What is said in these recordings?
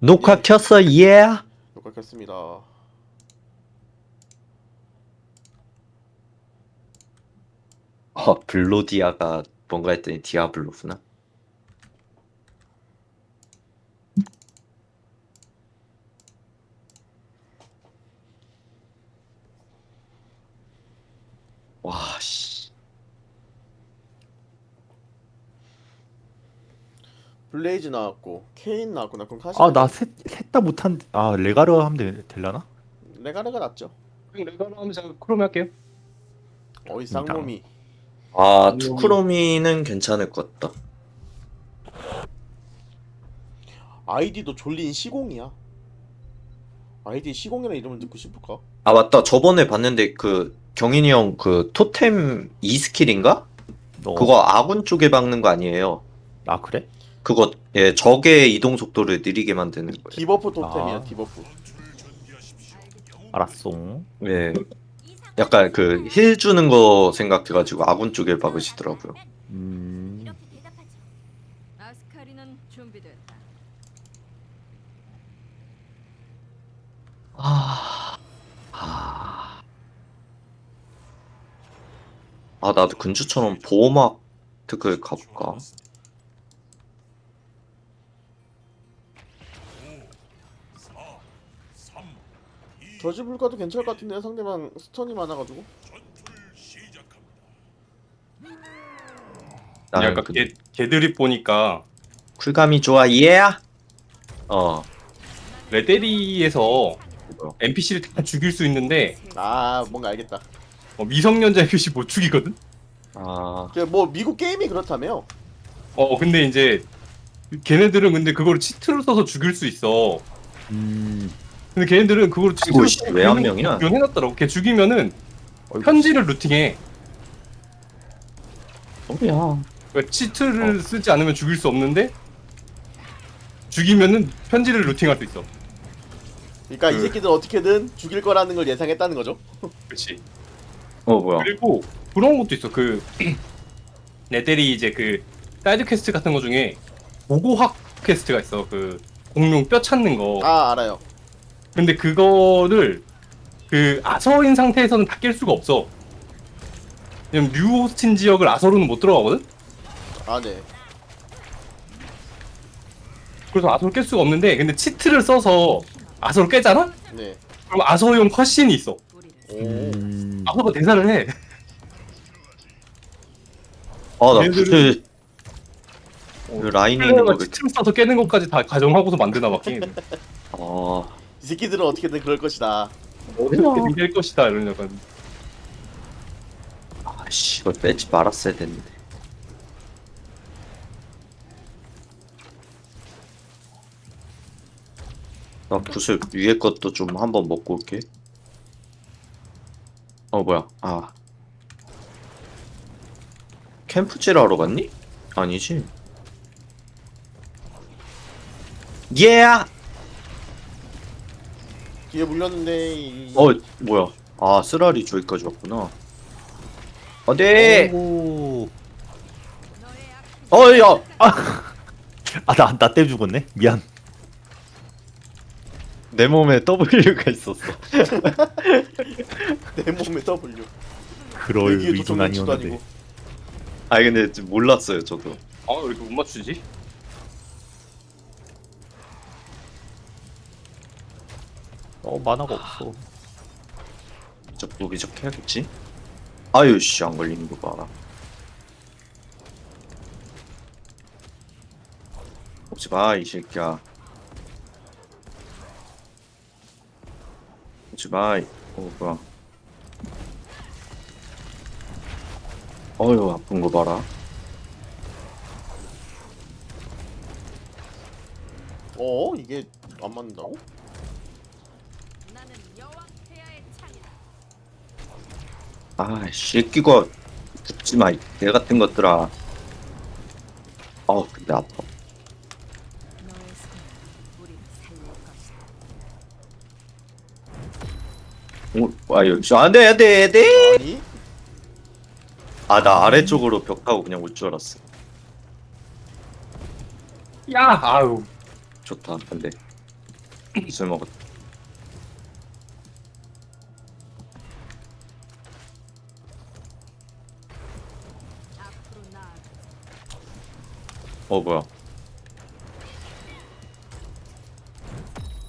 녹화 켰어 예. 녹화했습니다. 어 블로디아가 뭔가 했더니 디아블로구나. 와 씨. 블레이즈 나왔고 케인 나왔구나. 그럼 카시. 아나셋다 못한 아 레가르 하면 되, 될라나? 레가레가 낫죠. 그럼 레가로 하면 제가 크롬 할게요. 어이 쌍놈이. 아 투크로미는 괜찮을 것 같다. 아이디도 졸린 시공이야. 아이디 시공이라는 이름을 듣고 싶을까? 아 맞다 저번에 봤는데 그 경인이 형 그 토템 2 스킬인가? 너 그거 아군 쪽에 박는 거 아니에요. 아 그래? 그거 예 적의 이동 속도를 느리게 만드는 거예요. 디버프 토템이야. 아. 디버프. 알았어. 예. 약간 그 힐 주는 거 생각해가지고 아군 쪽에 박으시더라고요. 음. 이렇게 대답하죠. 아스카리는 준비됐다. 아, 아, 아 나도 근주처럼 보호막 특을 가볼까? 저지 불가도 괜찮을 것 같은데 상대방 스턴이 많아가지고. 나는 약간 그 개, 개드립 보니까 쿨감이 좋아, 예. 어, 레데리에서? NPC를 다 죽일 수 있는데 아 뭔가 알겠다. 어, 미성년자 NPC 못 죽이거든. 아, 그뭐 미국 게임이 그렇다며. 어 근데 이제 걔네들은 근데 그걸 치트로 써서 죽일 수 있어. 음. 근데 걔네들은 그걸 치트로 씨, 왜한 명이야? 해놨더라고. 걔 죽이면은 어이구. 편지를 루팅해. 뭐야? 그러니까 치트를 쓰지 않으면 죽일 수 없는데 죽이면은 편지를 루팅할 수 있어. 그러니까 이 그- 새끼들 어떻게든 죽일 거라는 걸 예상했다는 거죠. 그렇지. 어, 뭐야? 그리고 그런 것도 있어. 그 레데리 이제 그 사이드 퀘스트 같은 거 중에 보고학 퀘스트가 있어. 그 공룡 뼈 찾는 거. 아 알아요. 근데 그거를 그 아서인 상태에서는 다 깰 수가 없어. 왜냐면 뉴호스틴 지역을 아서로는 못 들어가거든. 아 네. 그래서 아서를 깰 수가 없는데 근데 치트를 써서 아서를 깨잖아? 네. 그럼 아서용 컷신이 있어. 오. 음. 아서가 대사를 해. 아, 나 얘들은- 구슬 그 라인에 있는 플레이어가 거를. 치트를 써서 깨는 것까지 다 가정하고서 만드나 봐 게임. 아, 이 새끼들은 어떻게든 그럴 것이다. 어떻게든 깰 것이다 이런 약간. 아, 씨, 이걸 빼지 말았어야 됐는데. 나 구슬 위에 것도 좀 한번 먹고 올게. 어, 뭐야? 아. 캠프질 하러 갔니? 아니지. 예! 뒤에 물렸는데 이... 어, 뭐야? 아, 쓰라리 저기까지 왔구나. 어디? 오. 너의 악 어, 야! 아나 나 때문에 죽었네. 미안. 내 몸에 W가 있었어. 내 몸에 W. 그럴 의도는 아니었는데. 아니 근데 좀 몰랐어요 저도. 아 왜 이렇게 못 맞추지? 어 만화가 없어. 저 무기적 해야겠지? 아유 씨안 걸리는 거 봐라. 오지 마 이 새끼야. 오지 마이. 어 뭐야? 어휴 아픈 거 봐라. 어 이게 안 맞는다고? 나는 여왕 폐하의 창이다. 아 새끼가 죽지 마. 개 같은 것들아. 어 근데 아파. 너의 손으로 우리를 살릴 것이다. 오, 아유, 씨, 안 돼, 안 돼, 안 돼! 아니? 아, 나 아래쪽으로 벽 타고 그냥 올 줄 알았어. 야 아유 좋다, 근데. 술 먹었. 앞 어 뭐야?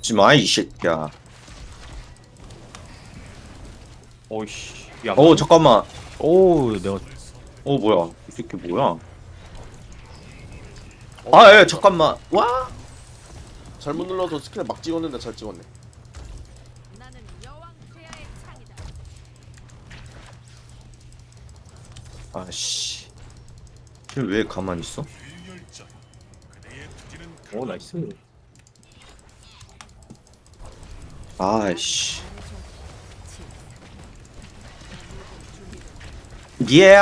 지마 이 새끼야. 어이씨. 미안. 어 잠깐만. 오 내가 어 뭐야? 이 새끼 뭐야? 아, 예, 잠깐만. 와. 잘못 눌러서 스킬 막 찍었는데 잘 찍었네. 나는 여왕 폐하의 창이다. 아씨. 지금 왜 가만히 있어? 오 나이스. 아이씨. 예.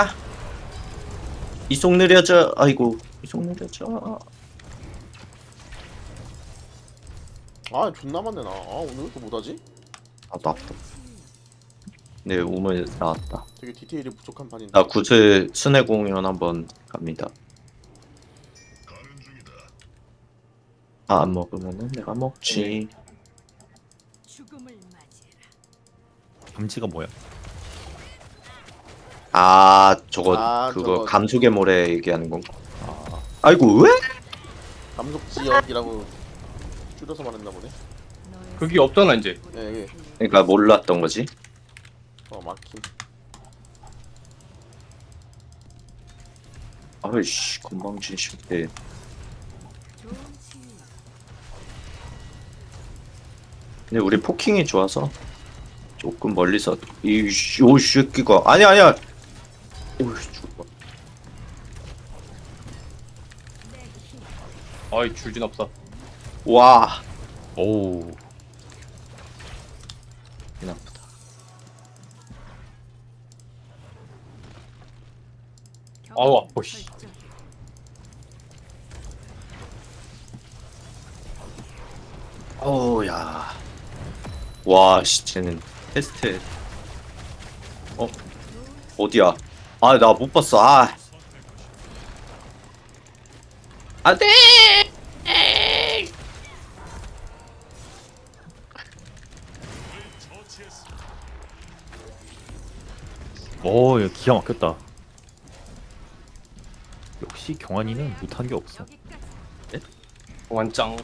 이속 느려져. 아이고. 이속 느려져. 아 존나 많네 나. 아 오늘 왜 이렇게 못하지? 나도 아프다. 네, 우물 나왔다. 되게 디테일이 부족한 판인데. 나 구슬 순회 공연 한번 갑니다. 아, 안 먹으면은 내가 먹지. 죽음을 맞이해라. 감지가 뭐야? 아, 저거 아, 그거 저거. 감속의 모래 얘기하는 건가? 아 아이고 왜? 감속 지역이라고 줄여서 말했나 보네. 너의 그게 없잖아 이제. 예, 예. 그러니까 몰랐던 거지. 어 막힘. 아이씨, 건방진 새끼. 근데 우리 포킹이 좋아서 조금 멀리서 이씨, 오 새끼가 아니 아니야. 오, 죽어. 아이 줄진 없어. 와, 오 나쁘다. 아우, 아파, 씨. 어우야. 와, 씨, 쟤는 테스트. 어? 어디야? 아, 나 못 봤어. 아. 안 돼! 오, 야, 기가 막혔다. 역시 경환이는 못한 게 없어. 여기까지. 완짱.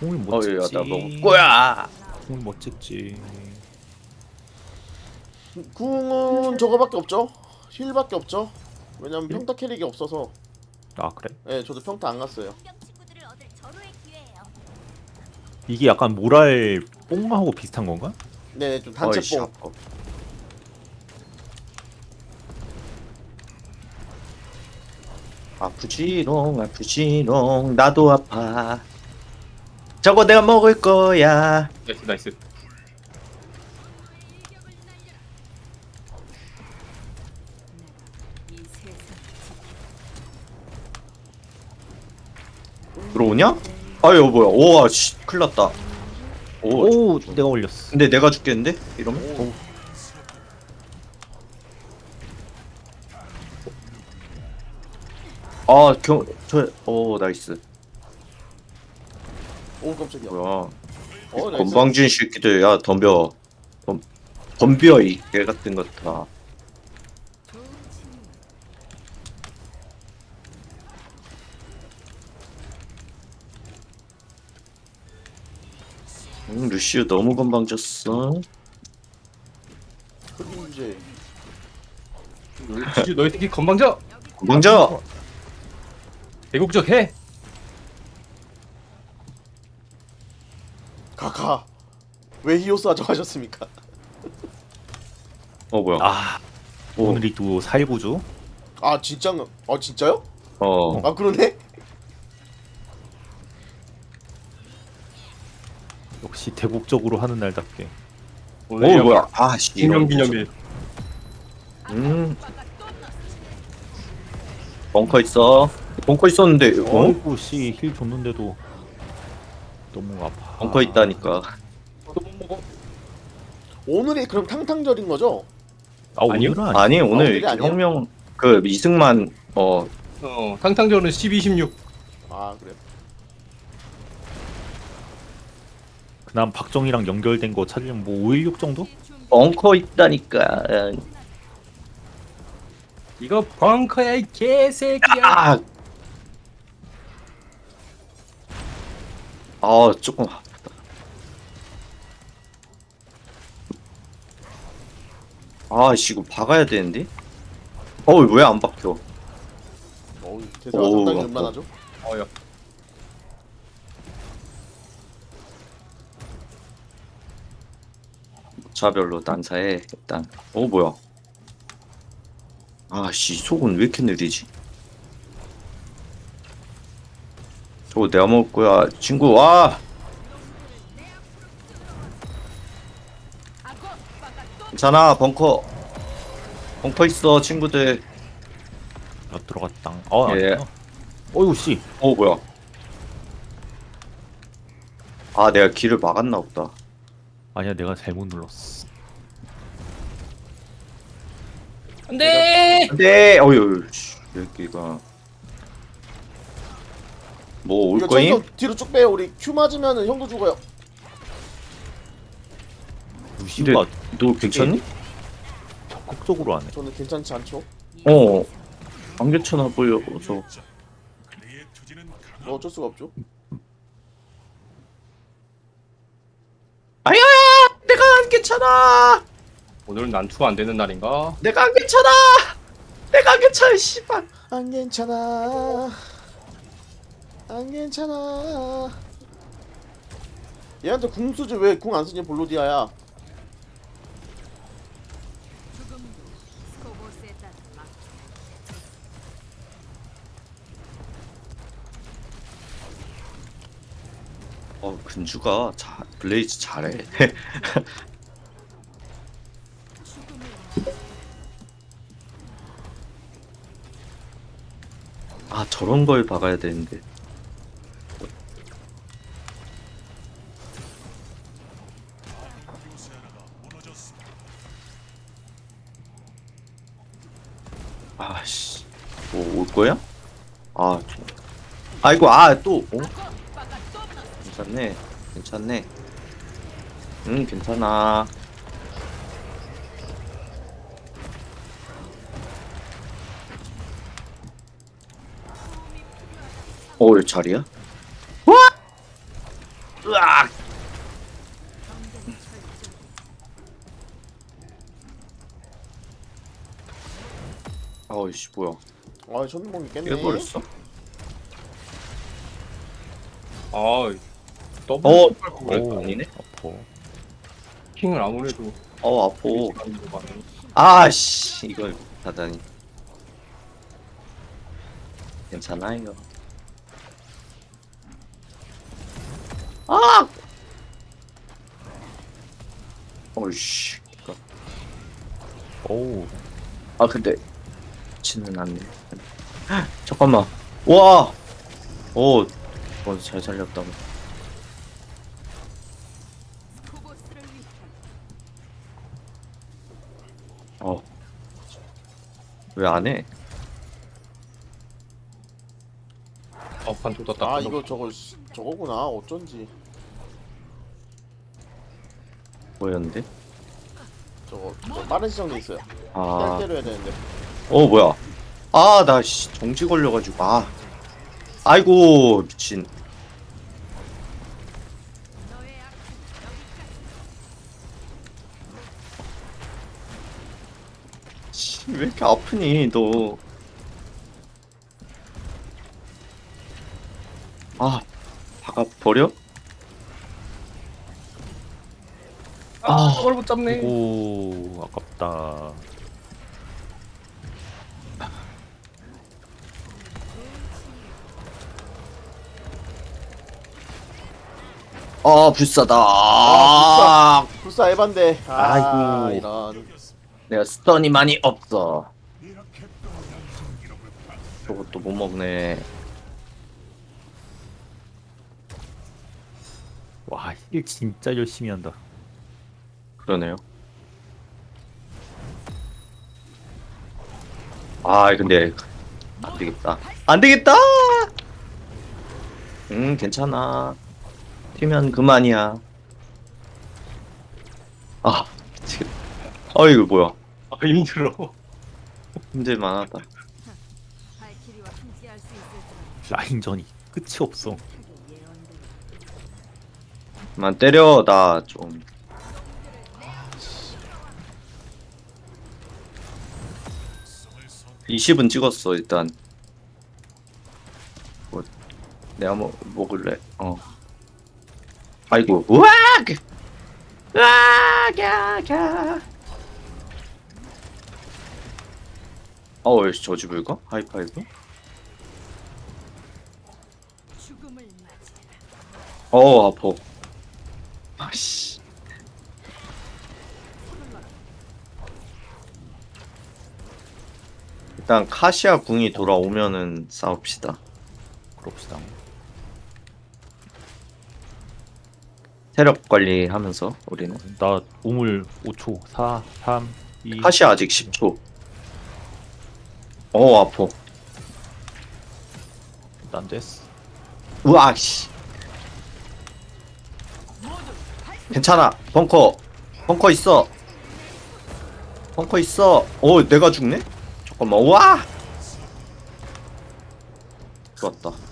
공을 못 찍지. 나 먹을 거야. 공을 못 찍지. 궁은 저거밖에 없죠. 힐밖에 없죠. 왜냐면 평타 캐릭이 없어서. 아 그래? 예, 저도 평타 안 갔어요. 이게 약간 모랄 뽕하고 비슷한 건가? 네, 좀 어이씨, 단체뽕. 아파. 아프지롱, 아프지롱, 나도 아파. 저거 내가 먹을 거야. 나이스 나이스. 들어오냐? 아유 뭐야? 오와 씨, 큰일 났다. 오, 오, 내가 올렸어. 근데 내가 죽겠는데? 이러면? 오. 아, 경, 저, 오, 나이스. 오 깜짝이야. 뭐야? 어, 나이스. 건방진 새끼들, 야, 덤벼. 덤, 덤벼, 이개 같은 치유. 응, 루시우 너무 건방졌어. 흑인. 진짜 너희 새끼 건방져. 건방져! 대국적 해. 가가. 왜 히오스 하정하셨습니까? 어, 뭐야? 아 오, 오늘이 또 419주. 아 진짜? 아 진짜요? 어, 아 그러네. 역시 대국적으로 하는 날답게. 오, 오늘 뭐야? 아, 씨. 기념 기념일. 음. 벙커 있어. 벙커 있었는데, 어? 어이구 씨힐 줬는데도 너무 아파. 벙커 있다니까. 또못 먹어. 오늘이 그럼 탕탕절인 거죠? 아 아니요? 오늘은 아니. 아니, 오늘 오늘이 아니야? 혁명, 그, 이승만, 어, 어 탕탕전은 12, 16. 아 그래. 그다음 박정희랑 연결된 거 찾으면 뭐 516 정도? 벙커 있다니까. 이거 벙커야 이 개새끼야. 아, 아 조금 아프다. 아씨 이거 박아야 되는데. 어왜 안 박혀? 어우 대사가 오, 상당히 아파. 음란하죠. 어야. 차별로 난사해 일단. 어 뭐야? 아씨 속은 왜 이렇게 느리지? 저거 내가 먹을 거야 친구 와. 괜찮아 벙커. 벙커 있어 친구들. 나 들어갔다. 어, 예. 예. 어이구 씨. 어 뭐야? 아 내가 길을 막았나 보다. 아니야 내가 잘못 눌렀어. 안돼. 네. 어유 여기가 뭐 올 이거 거임? 전속 뒤로 쭉 빼요. 우리 큐 맞으면은 형도 죽어요. 루시우가 너 괜찮니? 적극적으로 하네. 저는 괜찮지 않죠. 어. 안 괜찮아 보여서. 뭐 어쩔 수가 없죠. 아야, 내가 안 괜찮아. 오늘은 난투가 안 되는 날인가? 내가 안 괜찮아. 내가 안 괜찮아. 씨발. 안 괜찮아. 안 괜찮아. 얘한테 궁 쓰지 왜 궁 안 쓰니 볼로디아야. 어 근주가 자, 블레이즈 잘해. 아 저런 걸 박아야 되는데. 뭐올 거야? 아, 좀- 아이고 아 또. 어? 괜찮네, 괜찮네. 응, 괜찮아. 어, 왜 자리야? 와! 으악! 아우씨 뭐야? 아, 천둥번개 깼네. 깨버렸어? 아 더블 어, 오, 아니네. 아파. 킹을 아무래도 어. 시간으로 가는. 아씨, 이걸 하다니. 괜찮아요. 아! 어이씨. 오우. 아, 근데, 치는 않네. 잠깐만. 와! 오, 어, 잘 위해 어. 왜 안 해? 어 반도 떴다. 아, 이거 저거 씨, 저거구나. 어쩐지. 뭐였는데? 저거, 저거 빠른 시정돼 있어요. 아, 때려 때려야 되는데. 어, 뭐야. 아, 나, 씨, 정지 걸려가지고, 아. 아이고, 미친. 씨, 왜 이렇게 아프니, 너. 아, 박아 버려? 아 저걸 못 잡네. 오, 아깝다. 아, 불사다. 아, 아, 불사 에반데. 아, 아이고. 이런. 내가 스턴이 많이 없어. 저것도 못 먹네. 와, 힐 진짜 열심히 한다. 그러네요. 아, 근데 안 되겠다. 안 되겠다. 응 괜찮아 튀면 그만이야. 아 미치겠다. 아 이거 뭐야? 아 힘들어. 힘들 만하다. 발키리와 함께할 수 있을 줄 라인전이 끝이 없어. 예언대로 만 때려 나좀. 20은 찍었어 일단. 뭐 내가 뭐 먹을래? 어 아이고. 우악! 으악! 야야. 어우 저지 불가? 하이파이브? 죽음을 맞이해라. 어 아파. 아씨. 일단 카시아 궁이 돌아오면은 싸웁시다. 그럽시다. 체력 관리하면서 우리는. 나 우물 5초. 4, 3, 2. 카시아 아직 10초. 어 아파. 난 됐어. 우와 씨. 괜찮아. 벙커. 벙커 있어. 벙커 있어. 어 내가 죽네? 잠깐만. 우와! 좋았다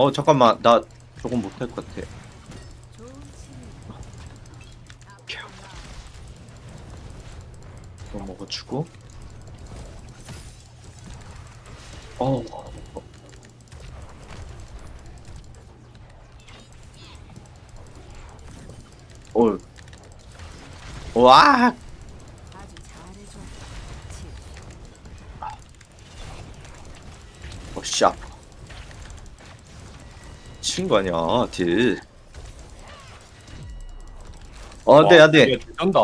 어 잠깐만 나 조금 못할 것 같아. 이거 먹어주고 어 어. 와! 어, 씨, 아파. 친 거 아니야, 딜. 어, 안 돼, 안 돼. 된다.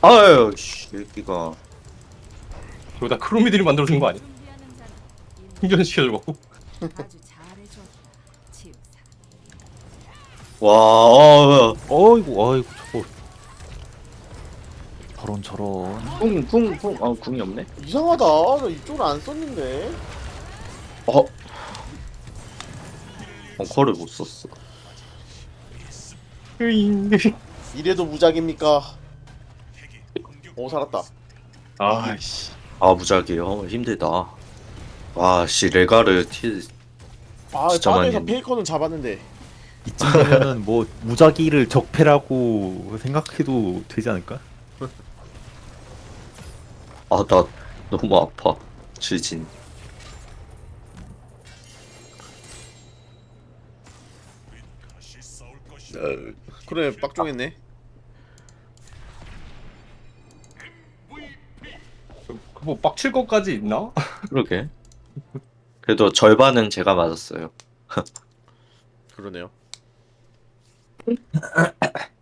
아유, 씨, 여기가. 여기다 크로미들이 만들어준 거 아니야? 아주. 치유사. 와, 어, 어이구, 어이구, 저거. 저런, 저런. 궁, 궁, 궁. 아, 궁이 없네? 이상하다. 나 이쪽을 안 썼는데. 어. 벙커를 못 썼어. 으잉. 이래도 무작입니까? 오 살았다. 아이씨. 아, 무작이에요. 힘들다. 와, 씨, 레가르 틸. 아 진짜 했네. 페이커는 잡았는데. 이쯤 되면은 뭐 무작위를 적폐라고 생각해도 되지 않을까? 아, 나 너무 아파. 질진. 그래 빡종했네. 그뭐 빡칠 것까지 있나? 그러게. 그래도 절반은 제가 맞았어요. 그러네요.